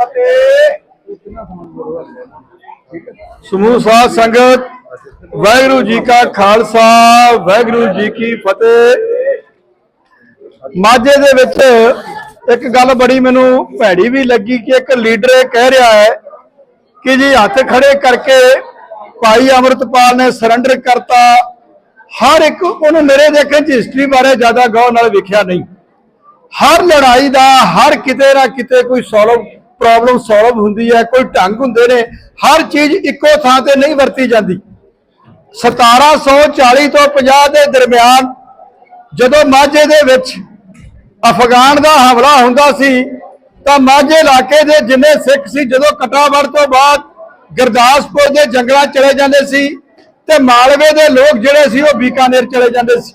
ਫਤਿਹ ਸਮੂਹ ਸਾਧ ਸੰਗਤ, ਵਾਹਿਗੁਰੂ ਜੀ ਕਾ ਖਾਲਸਾ, ਵਾਹਿਗੁਰੂ ਜੀ ਕੀ ਫਤਿਹ। ਮਾਝੇ ਦੇ ਵਿੱਚ ਇੱਕ ਗੱਲ ਬੜੀ ਮੈਨੂੰ ਭੈੜੀ ਵੀ ਲੱਗੀ ਕਿ ਇੱਕ ਲੀਡਰ ਇਹ ਕਹਿ ਰਿਹਾ ਹੈ ਕਿ ਜੀ ਹੱਥ ਖੜੇ ਕਰਕੇ ਭਾਈ ਅਮਰਤਪਾਲ ਨੇ ਸਰੈਂਡਰ ਕਰਤਾ। ਹਰ ਇੱਕ ਉਹਨੂੰ ਮੇਰੇ ਦੇਖਣ ਚ ਹਿਸਟਰੀ ਬਾਰੇ ਜ਼ਿਆਦਾ ਗੌਰ ਨਾਲ ਵੇਖਿਆ ਨਹੀਂ। ਹਰ ਲੜਾਈ ਦਾ, ਹਰ ਕਿਤੇ ਨਾ ਕਿਤੇ ਕੋਈ ਸੋਲਵ ਪ੍ਰੋਬਲਮ ਸੋਲਵ ਹੁੰਦੀ ਹੈ, ਕੋਈ ਢੰਗ ਹੁੰਦੇ ਨੇ, ਹਰ ਚੀਜ਼ ਇੱਕੋ ਥਾਂ ਤੇ ਨਹੀਂ ਵਰਤੀ ਜਾਂਦੀ। 1740 ਤੋਂ 50 ਦੇ ਦਰਮਿਆਨ ਜਦੋਂ ਮਾਝੇ ਦੇ ਵਿੱਚ ਅਫਗਾਨ ਦਾ ਹਮਲਾ ਹੁੰਦਾ ਸੀ, ਤਾਂ ਮਾਝੇ ਇਲਾਕੇ ਦੇ ਜਿੰਨੇ ਸਿੱਖ ਸੀ, ਜਦੋਂ ਕਟਾਵੜ ਤੋਂ ਬਾਅਦ ਗੁਰਦਾਸਪੁਰ ਦੇ ਜੰਗਲਾਂ ਚਲੇ ਜਾਂਦੇ ਸੀ, ਤੇ ਮਾਲਵੇ ਦੇ ਲੋਕ ਜਿਹੜੇ ਸੀ, ਉਹ ਬੀਕਾਨੇਰ ਚਲੇ ਜਾਂਦੇ ਸੀ।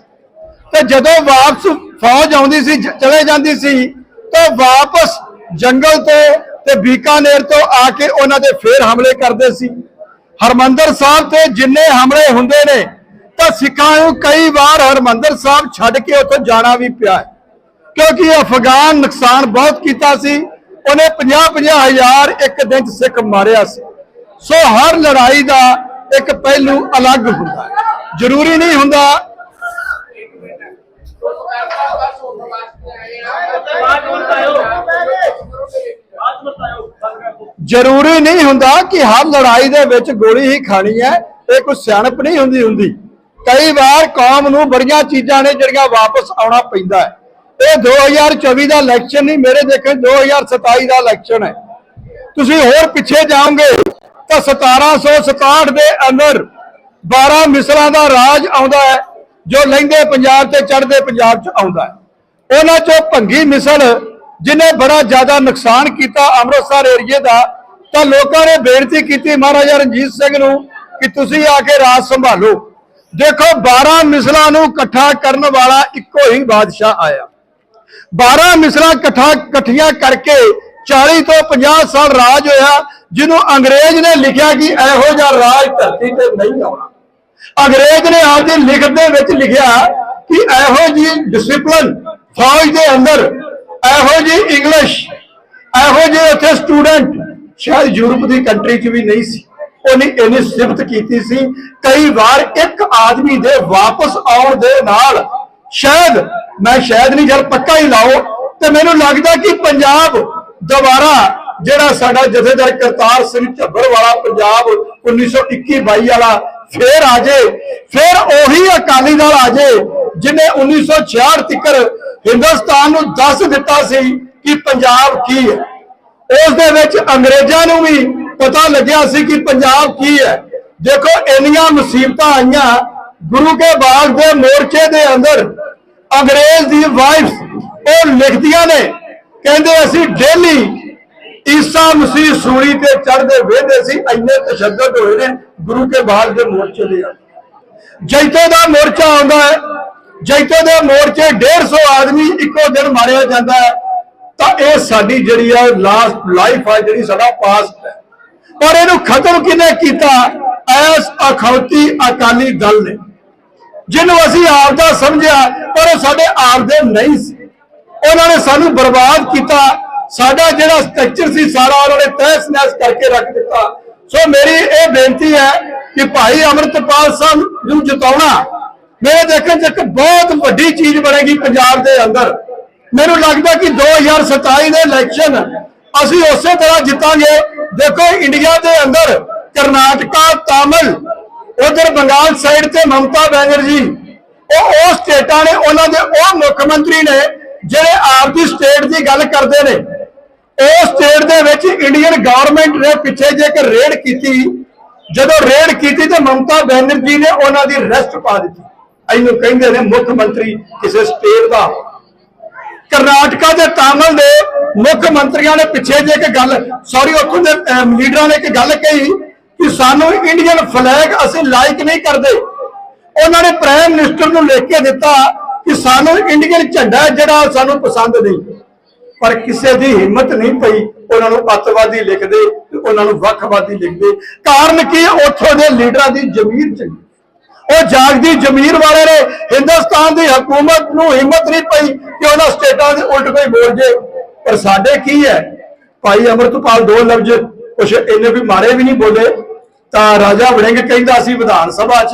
ਤੇ ਜਦੋਂ ਵਾਪਸ ਫੌਜ ਆਉਂਦੀ ਸੀ ਚਲੇ ਜਾਂਦੀ ਸੀ, ਤਾਂ ਵਾਪਸ ਜੰਗਲ ਤੋਂ ਤੇ ਬੀਕਾਨੇਰ ਤੋਂ ਆ ਕੇ ਉਹਨਾਂ ਦੇ ਫੇਰ ਹਮਲੇ ਕਰਦੇ ਸੀ। ਹਰਮੰਦਰ ਸਾਹਿਬ ਤੇ ਜਿੰਨੇ ਹਮਲੇ ਹੁੰਦੇ ਨੇ, ਤਾਂ ਸਿੱਖਾਂ ਨੂੰ ਕਈ ਵਾਰ ਹਰਮੰਦਰ ਸਾਹਿਬ ਛੱਡ ਕੇ ਉੱਥੋਂ ਜਾਣਾ ਵੀ ਪਿਆ ਕਿਉਂਕਿ ਅਫਗਾਨ ਨੁਕਸਾਨ ਬਹੁਤ ਕੀਤਾ ਸੀ, ਉਹਨੇ 50-50 ਹਜ਼ਾਰ ਇੱਕ ਦਿਨ ਚ ਸਿੱਖ ਮਾਰਿਆ ਸੀ। ਸੋ ਹਰ ਲੜਾਈ ਦਾ ਇੱਕ ਪਹਿਲੂ ਅਲੱਗ ਹੁੰਦਾ ਜ਼ਰੂਰੀ ਨਹੀਂ ਹੁੰਦਾ ਜ਼ਰੂਰੀ ਨਹੀਂ ਹੁੰਦਾ ਕਿ ਹਰ ਲੜਾਈ ਦੇ ਵਿੱਚ ਗੋਲੀ ਹੀ ਖਾਣੀ ਹੈ ਇਹ ਕੋਈ ਸਿਆਣਪ ਨਹੀਂ ਹੁੰਦੀ ਹੁੰਦੀ। ਕਈ ਵਾਰ ਕੌਮ ਨੂੰ ਬੜੀਆਂ ਚੀਜ਼ਾਂ ਨੇ ਜਿਹੜੀਆਂ ਵਾਪਸ ਆਉਣਾ ਪੈਂਦਾ ਹੈ। ਇਹ 2024 ਦਾ ਇਲੈਕਸ਼ਨ ਨਹੀਂ, ਮੇਰੇ ਦੇਖਣ 2027 ਦਾ ਇਲੈਕਸ਼ਨ ਹੈ। ਤੁਸੀਂ ਹੋਰ ਪਿੱਛੇ ਜਾਓਗੇ ਤਾਂ 1767 ਦੇ ਅੰਦਰ 12 ਮਿਸਲਾਂ ਦਾ ਰਾਜ ਆਉਂਦਾ ਹੈ, ਜੋ ਲਹਿੰਦੇ ਪੰਜਾਬ ਤੇ ਚੜ੍ਹਦੇ ਪੰਜਾਬ 'ਚ ਆਉਂਦਾ ਹੈ। ਉਹਨਾਂ 'ਚੋਂ ਭੰਗੀ ਮਿਸਲ, ਜਿਨੇ ਬੜਾ ਜ਼ਿਆਦਾ ਨੁਕਸਾਨ ਕੀਤਾ ਅੰਮ੍ਰਿਤਸਰ ਏਰੀਏ ਦਾ ਤਾਂ ਲੋਕਾਂ ਨੇ ਬੇਨਤੀ ਕੀਤੀ ਮਹਾਰਾਜਾ ਰਣਜੀਤ ਸਿੰਘ ਨੂੰ ਕਿ ਤੁਸੀਂ ਆ ਕੇ ਰਾਜ ਸੰਭਾਲੋ। ਦੇਖੋ 12 ਮਿਸਲਾਂ ਨੂੰ ਇਕੱਠਾ ਕਰਨ ਵਾਲਾ ਇੱਕੋ ਹੀ ਬਾਦਸ਼ਾਹ ਆਇਆ। 12 ਮਿਸਲਾਂ ਇਕੱਠਾ ਇਕੱਠੀਆਂ ਕਰਕੇ 40 ਤੋਂ 50 ਸਾਲ ਰਾਜ ਹੋਇਆ, ਜਿਹਨੂੰ ਅੰਗਰੇਜ਼ ਨੇ ਲਿਖਿਆ ਕਿ ਇਹੋ ਜਿਹਾ ਰਾਜ ਧਰਤੀ ਤੇ ਨਹੀਂ ਆਉਣਾ। ਅੰਗਰੇਜ਼ ਨੇ ਆਪਦੀ ਲਿਖਤ ਦੇ ਵਿੱਚ ਲਿਖਿਆ ਕਿ ਇਹੋ ਜੀ ਡਿਸਪਲਿਨ ਫੌਜ ਦੇ ਅੰਦਰ, ਇਹੋ ਜੀ ਇੰਗਲਿਸ਼ ਇਹੋ ਜਿਹੇ ਉੱਥੇ ਸਟੂਡੈਂਟ ਸ਼ਾਇਦ ਯੂਰਪ ਦੀ ਕੰਟਰੀ 'ਚ ਵੀ ਨਹੀਂ ਸੀ। ਉਹਨੇ ਇੰਨੀ ਸਿਫਤ ਕੀਤੀ ਸੀ, ਕਈ ਵਾਰ ਇੱਕ ਆਦਮੀ ਦੇ ਵਾਪਸ ਆਉਣ ਦੇ ਨਾਲ ਸ਼ਾਇਦ, ਮੈਂ ਸ਼ਾਇਦ ਨਹੀਂ, ਜਦ ਪੱਕਾ ਹੀ ਲਾਓ, ਤੇ ਮੈਨੂੰ ਲੱਗਦਾ ਕਿ ਪੰਜਾਬ ਦੁਬਾਰਾ, ਜਿਹੜਾ ਸਾਡਾ ਜਥੇਦਾਰ ਕਰਤਾਰ ਸਿੰਘ ਝੱਬਰ ਵਾਲਾ ਪੰਜਾਬ 1921 22 ਵਾਲਾ, ਫੇਰ ਆ ਜੇ, ਫੇਰ ਉਹੀ ਅਕਾਲੀ ਦਲ ਆ ਜੇ ਜਿਨੇ 1966 ਤੱਕ ਹਿੰਦੁਸਤਾਨ ਨੂੰ ਦੱਸ ਦਿੱਤਾ ਸੀ ਕਿ ਪੰਜਾਬ ਕੀ ਹੈ। ਉਸ ਦੇ ਵਿੱਚ ਅੰਗਰੇਜ਼ਾਂ ਨੂੰ ਵੀ ਪਤਾ ਲੱਗਿਆ ਸੀ ਕਿ ਪੰਜਾਬ ਕੀ ਹੈ। ਦੇਖੋ, ਇੰਨੀਆਂ ਮੁਸੀਬਤਾਂ ਆਈਆਂ, ਗੁਰੂ ਕੇ ਬਾਗ ਦੇ ਮੋਰਚੇ ਦੇ ਅੰਦਰ ਅੰਗਰੇਜ਼ ਦੀ ਵਾਈਫ ਉਹ ਲਿਖਦੀਆਂ ਨੇ, ਕਹਿੰਦੇ ਅਸੀਂ ਡੇਲੀ ਈਸਾ ਮਸੀਹ ਸੂਲੀ ਤੇ ਚੜ੍ਹਦੇ ਵੇਂਦੇ ਸੀ, ਇੰਨੇ ਤਸ਼ੱਦਦ ਹੋਏ ਨੇ ਗੁਰੂ ਕੇ ਬਾਗ ਦੇ ਮੋਰਚੇ ਦੇ ਅੰਦਰ। ਜੈਤੋ ਦਾ ਮੋਰਚਾ ਆਉਂਦਾ ਹੈ, ਜੈਤੋ ਦੇ ਮੋਰਚੇ 150 ਆਦਮੀ ਇੱਕੋ ਦਿਨ ਮਾਰਿਆ ਜਾਂਦਾ ਹੈ। ਤਾਂ ਇਹ ਸਾਡੀ ਜਿਹੜੀ ਆ ਲਾਸਟ ਲਾਈਫ ਆ, ਜਿਹੜੀ ਸਾਡਾ ਪਾਸਟ ਹੈ। ਪਰ ਇਹਨੂੰ ਖਤਮ ਕਿਨੇ ਕੀਤਾ? ਐਸ ਅਖੌਤੀ ਅਕਾਲੀ ਦਲ ਨੇ। ਜਿਹਨੂੰ ਅਸੀਂ ਆਪ ਦਾ ਸਮਝਿਆ, ਪਰ ਉਹ ਸਾਡੇ ਆਪ ਦੇ ਨਹੀਂ ਸੀ। ਉਹਨਾਂ ਨੇ ਸਾਨੂੰ ਬਰਬਾਦ ਕੀਤਾ। ਸਾਡਾ ਜਿਹੜਾ ਸਟਰਕਚਰ ਸੀ, ਸਾਰਾ ਉਹਨਾਂ ਨੇ ਤਹਿਸ ਨਹਿਸ ਕਰਕੇ ਰੱਖ ਦਿੱਤਾ। ਸੋ ਮੇਰੀ ਇਹ ਬੇਨਤੀ ਹੈ ਕਿ ਭਾਈ ਅਮਰਤਪਾਲ ਸਾਹਿਬ ਨੂੰ ਜਿਤਾਉਣਾ, ਮੇਰੇ ਦੇਖਣ 'ਚ ਇੱਕ ਬਹੁਤ ਵੱਡੀ ਚੀਜ਼ ਬਣੇਗੀ ਪੰਜਾਬ ਦੇ ਅੰਦਰ। ਮੈਨੂੰ ਲੱਗਦਾ ਕਿ 2027 ਦੇ ਇਲੈਕਸ਼ਨ ਅਸੀਂ ਉਸੇ ਤਰ੍ਹਾਂ ਜਿੱਤਾਂਗੇ। ਦੇਖੋ ਇੰਡੀਆ ਦੇ ਅੰਦਰ ਕਰਨਾਟਕਾ, ਤਾਮਿਲ, ਉਧਰ ਬੰਗਾਲ ਸਾਈਡ ਤੇ ਮਮਤਾ ਬੈਨਰਜੀ, ਉਹ ਉਹ ਸਟੇਟਾਂ ਨੇ, ਉਹਨਾਂ ਦੇ ਉਹ ਮੁੱਖ ਮੰਤਰੀ ਨੇ, ਜਿਹੜੇ ਆਪ ਸਟੇਟ ਦੀ ਗੱਲ ਕਰਦੇ ਨੇ। ਉਹ ਸਟੇਟ ਦੇ ਵਿੱਚ ਇੰਡੀਅਨ ਗਵਰਨਮੈਂਟ ਨੇ ਪਿੱਛੇ ਜੇ ਇੱਕ ਰੇਡ ਕੀਤੀ, ਜਦੋਂ ਰੇਡ ਕੀਤੀ ਤੇ ਮਮਤਾ ਬੈਨਰਜੀ ਨੇ ਉਹਨਾਂ ਦੀ ਰੈਸਟ ਪਾ ਦਿੱਤੀ। ਇਹਨੂੰ ਕਹਿੰਦੇ ਨੇ ਮੁੱਖ ਮੰਤਰੀ ਕਿਸੇ ਸਟੇਟ ਦਾ। ਕਰਨਾਟਕਾ ਦੇ ਤਾਮਿਲ ਦੇ ਮੁੱਖ ਮੰਤਰੀਆਂ ਨੇ ਪਿੱਛੇ ਜੇ ਇੱਕ ਗੱਲ ਸੌਰੀ ਉੱਥੋਂ ਦੇ ਲੀਡਰਾਂ ਨੇ ਇੱਕ ਗੱਲ ਕਹੀ ਕਿ ਸਾਨੂੰ ਇੰਡੀਅਨ ਫਲੈਗ ਅਸੀਂ ਲਾਈਕ ਨਹੀਂ ਕਰਦੇ। ਉਹਨਾਂ ਨੇ ਪ੍ਰਾਈਮ ਮਿਨਿਸਟਰ ਨੂੰ ਲਿਖ ਕੇ ਦਿੱਤਾ ਕਿ ਸਾਨੂੰ ਇੰਡੀਅਨ ਝੰਡਾ ਜਿਹੜਾ ਸਾਨੂੰ ਪਸੰਦ ਨਹੀਂ। ਪਰ ਕਿਸੇ ਦੀ ਹਿੰਮਤ ਨਹੀਂ ਪਈ ਉਹਨਾਂ ਨੂੰ ਅੱਤਵਾਦੀ ਲਿਖਦੇ ਉਹਨਾਂ ਨੂੰ ਵੱਖਵਾਦੀ ਲਿਖਦੇ। ਕਾਰਨ ਕੀ ਉੱਥੋਂ ਦੇ ਲੀਡਰਾਂ ਦੀ ਜ਼ਮੀਰ ਚੰਗੀ ਉਹ ਜਾਗਦੀ ਜ਼ਮੀਰ ਵਾਲੇ ਨੇ ਹਿੰਦੁਸਤਾਨ ਦੀ ਹਕੂਮਤ ਨੂੰ ਹਿੰਮਤ ਨਹੀਂ ਪਈ ਕਿ ਉਹਨਾਂ ਸਟੇਟਾਂ ਦੇ ਉਲਟ ਕੋਈ ਬੋਲ ਜੇ। ਪਰ ਸਾਡੇ ਕੀ ਹੈ? ਭਾਈ ਅਮਰਤਪਾਲ ਦੋ ਲਫ਼ਜ਼ ਕੁਛ ਇਹਨੇ ਵੀ ਮਾਰੇ ਵੀ ਨਹੀਂ ਬੋਲੇ। ਤਾਂ ਰਾਜਾ ਵੜਿੰਗ ਕਹਿੰਦਾ ਸੀ ਵਿਧਾਨ ਸਭਾ 'ਚ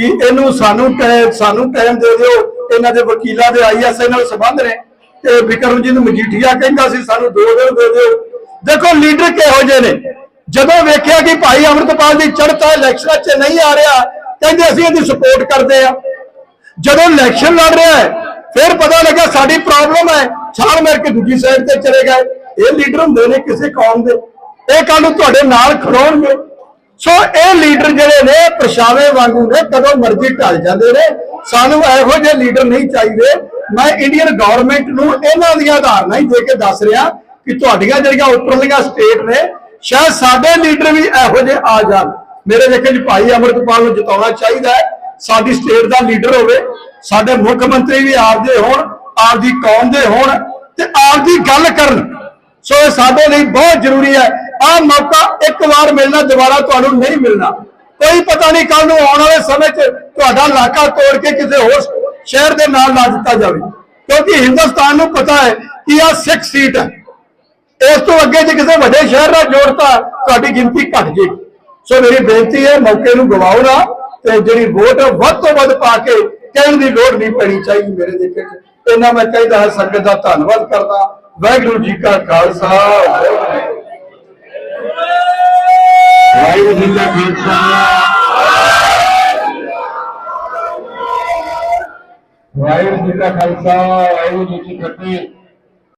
ਕਿ ਇਹਨੂੰ ਸਾਨੂੰ ਟੈ- ਸਾਨੂੰ ਟਾਈਮ ਦੇ ਦਿਓ। ਇਹਨਾਂ ਦੇ ਵਕੀਲਾਂ ਦੇ ਆਈਐਸਆਈ ਨਾਲ ਸੰਬੰਧ ਨੇ। ਤੇ ਵਿਕਰਮਜੀਤ ਮਜੀਠੀਆ ਕਹਿੰਦਾ ਸੀ, ਸਾਨੂੰ ਦੋ ਦਿਨ ਦੇ ਦਿਓ। ਦੇਖੋ, ਲੀਡਰ ਕਿਹੋ ਜਿਹੇ ਨੇ? ਜਦੋਂ ਵੇਖਿਆ ਕਿ ਭਾਈ ਅਮਰਤਪਾਲ ਦੀ ਚੜ੍ਹਤਾ ਇਲੈਕਸ਼ਨਾਂ 'ਚ ਨਹੀਂ ਆ ਰਿਹਾ ਕਹਿੰਦੇ ਅਸੀਂ ਇਹਦੀ ਸਪੋਰਟ ਕਰਦੇ ਆ। ਜਦੋਂ ਇਲੈਕਸ਼ਨ ਲੜ ਰਿਹਾ ਹੈ, ਫਿਰ ਪਤਾ ਲੱਗਾ ਸਾਡੀ ਪ੍ਰੋਬਲਮ ਹੈ। ਛਾਲ ਮਾਰ ਕੇ ਦੂਜੀ ਸਾਈਡ ਤੇ ਚਲੇ ਗਏ। ਇਹ ਲੀਡਰ ਹੁੰਦੇ ਨੇ ਕਿਸੇ ਕੌਮ ਦੇ। ਇਹ ਕੱਲ ਨੂੰ ਤੁਹਾਡੇ ਨਾਲ ਖੜੋਣਗੇ। ਸੋ ਇਹ ਲੀਡਰ ਜਿਹੜੇ ਨੇ ਪ੍ਰਸ਼ਾਵੇ ਵਾਂਗੂ ਨੇ, ਕਦੋਂ ਮਰਜ਼ੀ ਢਲ ਜਾਂਦੇ ਨੇ। ਸਾਨੂੰ ਇਹੋ ਜਿਹੇ ਲੀਡਰ ਨਹੀਂ ਚਾਹੀਦੇ। ਮੈਂ ਇੰਡੀਅਨ ਗਵਰਨਮੈਂਟ ਨੂੰ ਇਹਨਾਂ ਦੀਆਂ ਧਾਰਨਾ ਹੀ ਦੇ ਕੇ ਦੱਸ ਰਿਹਾ ਕਿ ਤੁਹਾਡੀਆਂ ਜਿਹੜੀਆਂ ਉੱਪਰਲੀਆਂ ਸਟੇਟ ਨੇ, ਸ਼ਾਇਦ ਸਾਡੇ ਲੀਡਰ ਵੀ ਇਹੋ ਜਿਹੇ ਆ ਜਾਣ। ਮੇਰੇ ਦੇਖੇ ਜੀ ਭਾਈ ਅਮਰਤਪਾਲ ਨੂੰ ਜਿਤਾਉਣਾ ਚਾਹੀਦਾ ਹੈ। ਸਾਡੀ ਸਟੇਟ ਦਾ ਲੀਡਰ ਹੋਵੇ, ਸਾਡੇ ਮੁੱਖ ਮੰਤਰੀ ਵੀ ਆਪਦੇ ਹੋਣ, ਆਪਦੀ ਕੌਮ ਦੇ ਹੋਣ ਤੇ ਆਪਦੀ ਗੱਲ ਕਰਨ। ਸੋ ਇਹ ਸਾਡੇ ਲਈ ਬਹੁਤ ਜ਼ਰੂਰੀ ਹੈ। ਆਹ ਮੌਕਾ ਇੱਕ ਵਾਰ ਮਿਲਣਾ, ਦੁਬਾਰਾ ਤੁਹਾਨੂੰ ਨਹੀਂ ਮਿਲਣਾ। ਕੋਈ ਪਤਾ ਨਹੀਂ ਕੱਲ ਨੂੰ ਆਉਣ ਵਾਲੇ ਸਮੇਂ 'ਚ ਤੁਹਾਡਾ ਇਲਾਕਾ ਤੋੜ ਕੇ ਕਿਸੇ ਹੋਰ ਸ਼ਹਿਰ ਦੇ ਨਾਲ ਲਾ ਦਿੱਤਾ ਜਾਵੇ। ਕਿਉਂਕਿ ਹਿੰਦੁਸਤਾਨ ਨੂੰ ਪਤਾ ਹੈ ਕਿ ਆਹ ਸਿੱਖ ਸੀਟ ਹੈ। ਇਸ ਤੋਂ ਅੱਗੇ ਜੇ ਕਿਸੇ ਵੱਡੇ ਸ਼ਹਿਰ ਨਾਲ ਜੋੜਤਾ, ਤੁਹਾਡੀ ਗਿਣਤੀ ਘਟ ਜੇਗੀ ਸੋ ਮੇਰੀ ਬੇਨਤੀ ਹੈ, ਮੌਕੇ ਨੂੰ ਗਵਾਓ ਨਾ ਤੇ ਜਿਹੜੀ ਵੋਟ ਵੱਧ ਤੋਂ ਵੱਧ ਪਾ ਕੇ ਕਹਿਣ ਦੀ ਲੋੜ ਨਹੀਂ ਪੈਣੀ ਚਾਹੀਦੀ ਮੇਰੇ ਦੇਖੇ ਚ ਇਹਨਾਂ ਮੈਂ ਕਹਿੰਦਾ ਹਾਂ, ਸੰਗਤ ਦਾ ਧੰਨਵਾਦ ਕਰਦਾ ਵਾਹਿਗੁਰੂ ਜੀ ਕਾ ਖਾਲਸਾ। ਵਾਹਿਗੁਰੂ ਜੀ ਕਾ ਖਾਲਸਾ। ਵਾਹਿਗੁਰੂ ਜੀ ਕਾ ਖਾਲਸਾ, ਵਾਹਿਗੁਰੂ ਜੀ ਕੀ ਫਤਿਹ।